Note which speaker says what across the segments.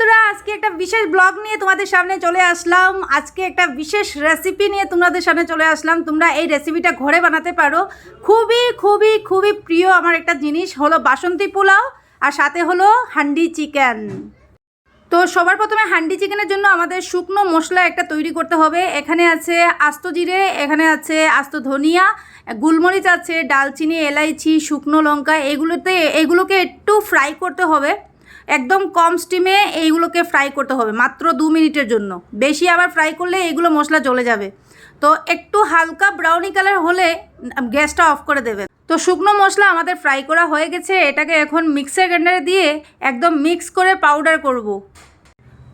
Speaker 1: বন্ধুরা, আজকে একটা বিশেষ ব্লগ নিয়ে তোমাদের সামনে চলে আসলাম। আজকে একটা বিশেষ রেসিপি নিয়ে তোমাদের সামনে চলে আসলাম। তোমরা এই রেসিপিটা ঘরে বানাতে পারো। খুবই খুবই খুবই প্রিয় আমার একটা জিনিস হলো বাসন্তী পোলাও আর সাথে হলো হান্ডি চিকেন। তো সবার প্রথমে হান্ডি চিকেনের জন্য আমাদের শুকনো মশলা একটা তৈরি করতে হবে। এখানে আছে আস্ত জিরে, এখানে আছে আস্ত ধনিয়া, গুলমরিচ আছে, ডালচিনি, এলাইচি, শুকনো লঙ্কা, এগুলোতে, এগুলোকে একটু ফ্রাই করতে হবে। একদম কম স্টিমে এইগুলোকে ফ্রাই করতে হবে, মাত্র দু মিনিটের জন্য। বেশি আবার ফ্রাই করলে এইগুলো মশলা জ্বলে যাবে। তো একটু হালকা ব্রাউনি কালার হলে গ্যাসটা অফ করে দেবে তো শুকনো মশলা আমাদের ফ্রাই করা হয়ে গেছে, এটাকে এখন মিক্সার গ্রাইন্ডারে দিয়ে একদম মিক্স করে পাউডার করব।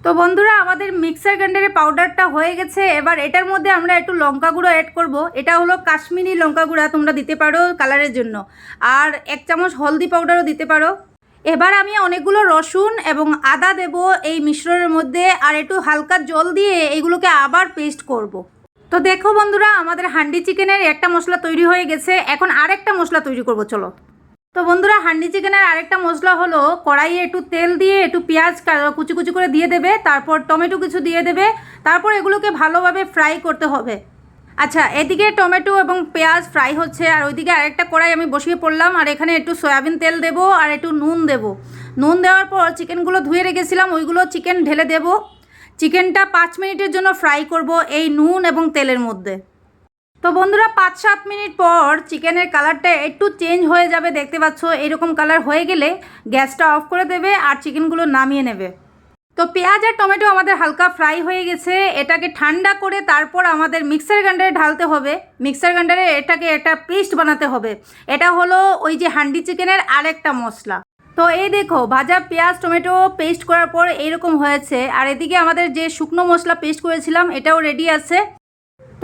Speaker 1: তো বন্ধুরা, আমাদের মিক্সার গ্রাইন্ডারে পাউডারটা হয়ে গেছে। এবার এটার মধ্যে আমরা একটু লঙ্কা গুঁড়ো অ্যাড করব। এটা হলো কাশ্মীরি লঙ্কা গুঁড়া, তোমরা দিতে পারো কালারের জন্য। আর এক চামচ হলদি পাউডারও দিতে পারো। এবার আমি অনেকগুলো রসুন এবং আদা দেব এই মিশ্রণের মধ্যে আর একটু হালকা জল দিয়ে এইগুলোকে আবার পেস্ট করব। তো দেখো বন্ধুরা, আমাদের হান্ডি চিকেনের একটা মশলা তৈরি হয়ে গেছে। এখন আরেকটা মশলা তৈরি করব, চলো। তো বন্ধুরা, হান্ডি চিকেনের আরেকটা মশলা হলো কড়াইয়ে একটু তেল দিয়ে একটু পেঁয়াজ কুচি কুচি করে দিয়ে দেবে, তারপর টমেটো কিছু দিয়ে দেবে, তারপর এগুলোকে ভালোভাবে ফ্রাই করতে হবে। আচ্ছা এদিকে টমেটো এবং পেঁয়াজ ফ্রাই হচ্ছে, আর ওইদিকে আরেকটা কড়াই আমি বসিয়ে পড়লাম, আর এখানে একটু সয়াবিন তেল দেবো আর একটু নুন দেবো। নুন দেওয়ার পর চিকেনগুলো ধুয়ে রেখেছিলাম, ওইগুলো চিকেন ঢেলে দেবো। চিকেনটা পাঁচ মিনিটের জন্য ফ্রাই করব এই নুন এবং তেলের মধ্যে। তো বন্ধুরা, পাঁচ সাত মিনিট পর চিকেনের কালারটা একটু চেঞ্জ হয়ে যাবে, দেখতে পাচ্ছ, এরকম কালার হয়ে গেলে গ্যাসটা অফ করে দেবে আর চিকেনগুলো নামিয়ে নেবে। তো পেঁয়াজ আর টমেটো আমাদের হালকা ফ্রাই হয়ে গেছে, এটাকে ঠান্ডা করে তারপর আমাদের মিক্সার গ্রাইন্ডারে ঢালতে হবে। মিক্সার গ্রাইন্ডারে এটাকে একটা পেস্ট বানাতে হবে। এটা হলো ওই যে হান্ডি চিকেনের আরেকটা মশলা। তো এই দেখো, ভাজা পেঁয়াজ, টমেটো পেস্ট করার পর এইরকম হয়েছে। আর এদিকে আমাদের যে শুকনো মশলা পেস্ট করেছিলাম, এটাও রেডি আছে।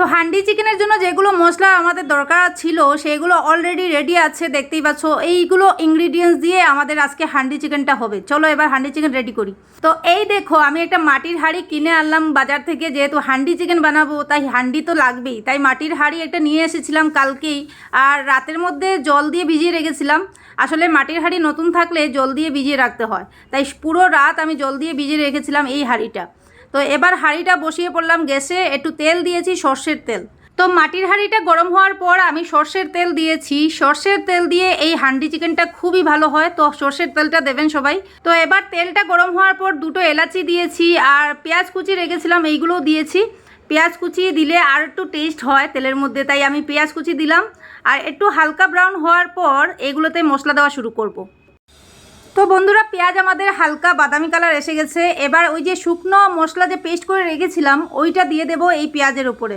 Speaker 1: তো হান্ডি চিকেনের জন্য যেগুলো মশলা আমাদের দরকার ছিল, সেগুলো অলরেডি রেডি আছে, দেখতেই পাচ্ছ। এইগুলো ইনগ্রিডিয়েন্টস দিয়ে আমাদের আজকে হান্ডি চিকেনটা হবে। চলো এবার হান্ডি চিকেন রেডি করি। তো এই দেখো, আমি একটা মাটির হাঁড়ি কিনে আনলাম বাজার থেকে, যেহেতু হান্ডি চিকেন বানাবো, তাই হান্ডি তো লাগবেই। তাই মাটির হাঁড়ি একটা নিয়ে এসেছিলাম কালকেই, আর রাতের মধ্যে জল দিয়ে ভিজিয়ে রেখেছিলাম। আসলে মাটির হাঁড়ি নতুন থাকলে জল দিয়ে ভিজিয়ে রাখতে হয়। তাই পুরো রাত আমি জল দিয়ে ভিজিয়ে রেখেছিলাম এই হাঁড়িটা। তো এবার হাঁড়িটা বসিয়ে পড়লাম গ্যাসে, একটু তেল দিয়েছি, সর্ষের তেল। তো মাটির হাঁড়িটা গরম হওয়ার পর আমি সর্ষের তেল দিয়েছি। সর্ষের তেল দিয়ে এই হান্ডি চিকেনটা খুবই ভালো হয়, তো সর্ষের তেলটা দেবেন সবাই। তো এবার তেলটা গরম হওয়ার পর দুটো এলাচি দিয়েছি আর পেঁয়াজ কুচি রেখেছিলাম এইগুলোও দিয়েছি। পেঁয়াজ কুচি দিলে আর একটু টেস্ট হয় তেলের মধ্যে, তাই আমি পেঁয়াজ কুচি দিলাম। আর একটু হালকা ব্রাউন হওয়ার পর এগুলোতে মশলা দেওয়া শুরু করব। তো বন্ধুরা, পেঁয়াজ আমাদের হালকা বাদামি কালার এসে গেছে। এবার ওই যে শুকনো মশলা যে পেস্ট করে রেখেছিলাম, ওইটা দিয়ে দেবো এই পেঁয়াজের উপরে।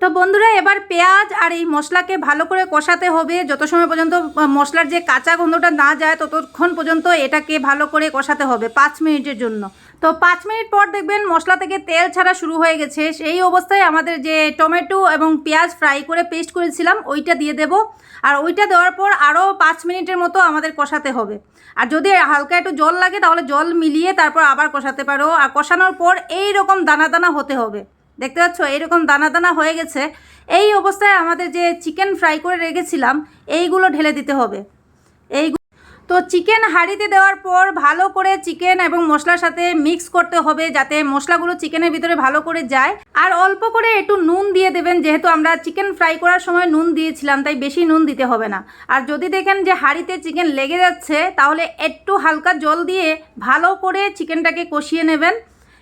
Speaker 1: তো বন্ধুরা, এবার পেঁয়াজ আর এই মশলাকে ভালো করে কষাতে হবে। যত সময় পর্যন্ত মশলার যে কাঁচা গন্ধটা না যায়, ততক্ষণ পর্যন্ত এটাকে ভালো করে কষাতে হবে পাঁচ মিনিটের জন্য। তো পাঁচ মিনিট পর দেখবেন, মশলা থেকে তেল ছাড়া শুরু হয়ে গেছে। সেই অবস্থায় আমাদের যে টমেটো এবং পেঁয়াজ ফ্রাই করে পেস্ট করেছিলাম, ওইটা দিয়ে দেব। আর ওইটা দেওয়ার পর আরও পাঁচ মিনিটের মতো আমাদের কষাতে হবে। আর যদি হালকা একটু জল লাগে, তাহলে জল মিলিয়ে তারপর আবার কষাতে পারো। আর কষানোর পর এই রকম দানা দানা হতে হবে। দেখতে পাচ্ছ? এইরকম দানা দানা হয়ে গেছে। এই অবস্থায় আমাদের যে চিকেন ফ্রাই করে রেখেছিলাম, এইগুলো ঢেলে দিতে হবে। এই তো চিকেন হাঁড়িতে দেওয়ার পর ভালো করে চিকেন এবং মশলার সাথে মিক্স করতে হবে যাতে মশলাগুলো চিকেনের ভিতরে ভালো করে যায়। আর অল্প করে একটু নুন দিয়ে দেবেন, যেহেতু আমরা চিকেন ফ্রাই করার সময় নুন দিয়েছিলাম, তাই বেশি নুন দিতে হবে না। আর যদি দেখেন যে হাঁড়িতে চিকেন লেগে যাচ্ছে, তাহলে একটু হালকা জল দিয়ে ভালো করে চিকেনটাকে কষিয়ে নেবেন।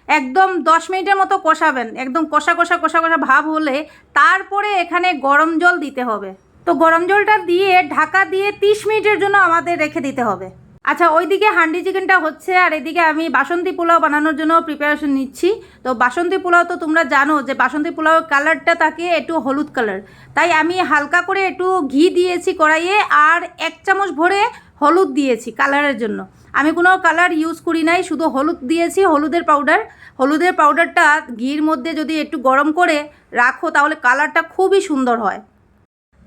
Speaker 1: একদম দশ মিনিটের মতো কষাবেন। একদম কষা কষা কষা কষা ভাব হলে তারপরে এখানে গরম জল দিতে হবে। তো গরম জলটা দিয়ে ঢাকা দিয়ে তিরিশ মিনিটের জন্য আমাদের রেখে দিতে হবে। আচ্ছা ওইদিকে হান্ডি চিকেনটা হচ্ছে আর এদিকে আমি বাসন্তী পোলাও বানানোর জন্য প্রিপারেশন নিচ্ছি। তো বাসন্তী পোলাও তো তোমরা জানো যে বাসন্তী পোলাও কালারটা থাকে একটু হলুদ কালার তাই আমি হালকা করে একটু ঘি দিয়েছি কড়াইয়ে আর এক চামচ ভরে হলুদ দিয়েছি কালারের জন্য। আমি কোনো কালার ইউজ করি নাই, শুধু হলুদ দিয়েছি, হলুদের পাউডার হলুদের পাউডারটা ঘির মধ্যে যদি একটু গরম করে রাখো, তাহলে কালারটা খুবই সুন্দর হয়।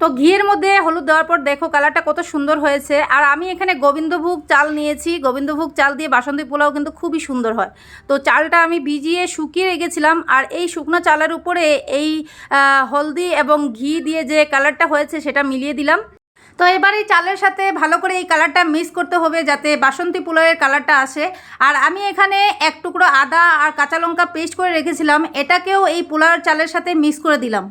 Speaker 1: তো ঘিয়ের মধ্যে হলুদ দেওয়ার পর দেখো কালারটা কত সুন্দর হয়েছে। আর আমি এখানে গোবিন্দভোগ চাল নিয়েছি। গোবিন্দভোগ চাল দিয়ে বাসন্তী পোলাও কিন্তু খুবই সুন্দর হয়। তো চালটা আমি ভিজিয়ে শুকিয়ে রেখেছিলাম। আর এই শুকনো চালের উপরে এই হলদি এবং ঘি দিয়ে যে কালারটা হয়েছে, সেটা মিলিয়ে দিলাম। তো এবার এই চালের সাথে ভালো করে এই কালারটা মিক্স করতে হবে যাতে বাসন্তী পোলাওয়ের কালারটা আসে। আর আমি এখানে এক টুকরো আদা আর কাঁচা লঙ্কা পেস্ট করে রেখেছিলাম, এটাকেও এই পোলাওয়ের চালের সাথে মিক্স করে দিলাম।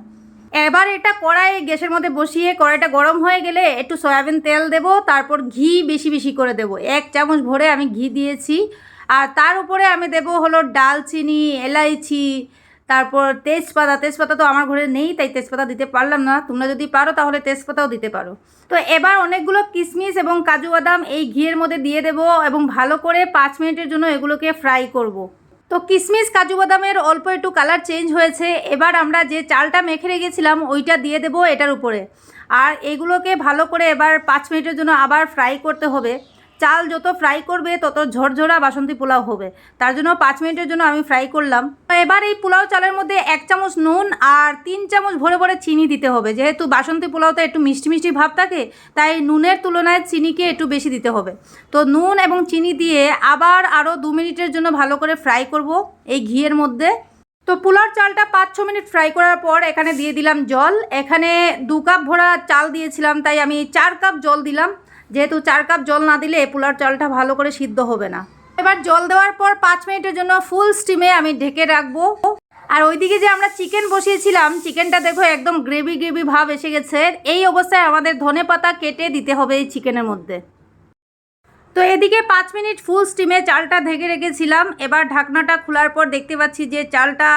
Speaker 1: এবার এটা কড়াই গ্যাসের মধ্যে বসিয়ে কড়াইটা গরম হয়ে গেলে একটু সয়াবিন তেল দেব, তারপর ঘি বেশি বেশি করে দেব। এক চামচ ভরে আমি ঘি দিয়েছি। আর তার উপরে আমি দেব হলো ডালচিনি, এলাইচি তারপর তেজপাতা তেজপাতা তো আমার ঘরে নেই, তাই তেজপাতা দিতে পারলাম না। তোমরা যদি পারো তাহলে তেজপাতাও দিতে পারো। তো এবার অনেকগুলো কিশমিশ এবং কাজু বাদাম এই ঘিয়ের মধ্যে দিয়ে দেবো এবং ভালো করে পাঁচ মিনিটের জন্য এগুলোকে ফ্রাই করব। তো কিশমিশ কাজু বাদামের অল্প একটু কালার চেঞ্জ হয়েছে। এবার আমরা যে চালটা মেখে রেখেছিলাম, ওইটা দিয়ে দেবো এটার উপরে। আর এগুলোকে ভালো করে এবার পাঁচ মিনিটের জন্য আবার ফ্রাই করতে হবে। চাল যত ফ্রাই করবে, তত ঝরঝরা বাসন্তী পোলাও হবে। তার জন্য পাঁচ মিনিটের জন্য আমি ফ্রাই করলাম। এবার এই পোলাও চালের মধ্যে এক চামচ নুন আর তিন চামচ ভরে ভরে চিনি দিতে হবে। যেহেতু বাসন্তী পোলাওতে একটু মিষ্টি মিষ্টি ভাব থাকে, তাই নুনের তুলনায় চিনিকে একটু বেশি দিতে হবে। তো নুন এবং চিনি দিয়ে আবার আরও দু মিনিটের জন্য ভালো করে ফ্রাই করব এই ঘিয়ের মধ্যে। তো পোলার চালটা পাঁচ ছ মিনিট ফ্রাই করার পর এখানে দিয়ে দিলাম জল। এখানে দু কাপ ভরা চাল দিয়েছিলাম, তাই আমি চার কাপ জল দিলাম। যেহেতু চার কাপ জল না দিলে পোলার চালটা ভালো করে সিদ্ধ হবে না। এবার জল দেওয়ার পর পাঁচ মিনিটের জন্য ফুল স্টিমে আমি ঢেকে রাখব। আর ওইদিকে যে আমরা চিকেন বসিয়েছিলাম, চিকেনটা দেখো একদম গ্রেভি গ্রেভি ভাব এসে গেছে। এই অবস্থায় আমাদের ধনে পাতা কেটে দিতে হবে এই চিকেনের মধ্যে। তো এদিকে পাঁচ মিনিট ফুল স্টিমে চালটা ঢেকে রেখেছিলাম। এবার ঢাকনাটা খোলার পর দেখতে পাচ্ছি যে চালটা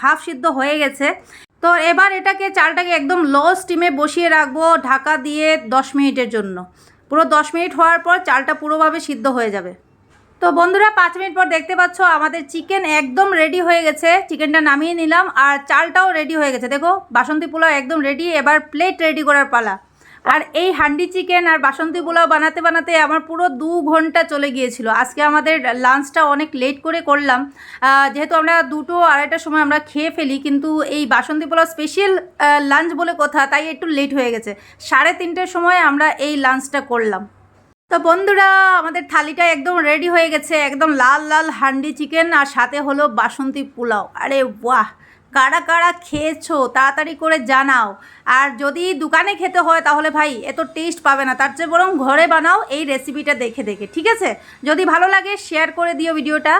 Speaker 1: হাফ সিদ্ধ হয়ে গেছে। তো এবার এটাকে চালটাকে একদম লো স্টিমে বসিয়ে রাখব ঢাকা দিয়ে দশ মিনিটের জন্য। পুরো দশ মিনিট হওয়ার পর চালটা পুরোভাবে সিদ্ধ হয়ে যাবে। তো বন্ধুরা, পাঁচ মিনিট পর দেখতে পাচ্ছ আমাদের চিকেন একদম রেডি হয়ে গেছে। চিকেনটা নামিয়ে নিলাম আর চালটাও রেডি হয়ে গেছে। দেখো, বাসন্তী পোলাও একদম রেডি এবার প্লেট রেডি করার পালা। আর এই হান্ডি চিকেন আর বাসন্তী পোলাও বানাতে বানাতে আমার পুরো দু ঘণ্টা চলে গিয়েছিল। আজকে আমাদের লাঞ্চটা অনেক লেট করে করলাম। যেহেতু আমরা দুটো আড়াইটার সময় আমরা খেয়ে ফেলি, কিন্তু এই বাসন্তী পোলাও স্পেশাল লাঞ্চ বলে কথা, তাই একটু লেট হয়ে গেছে। সাড়ে তিনটের সময় আমরা এই লাঞ্চটা করলাম। তো বন্ধুরা, আমাদের থালিটা একদম রেডি হয়ে গেছে, একদম লাল লাল হান্ডি চিকেন, আর সাথে হলো বাসন্তী পোলাও। আরে বাহ! কারা কারা খেয়েছো, তাড়াতাড়ি করে জানাও। আর যদি দোকানে খেতে হয়, তাহলে ভাই এত টেস্ট পাবে না। তার চেয়ে বরং ঘরে বানাও এই রেসিপিটা দেখে দেখে, ঠিক আছে? যদি ভালো লাগে শেয়ার করে দিও ভিডিওটা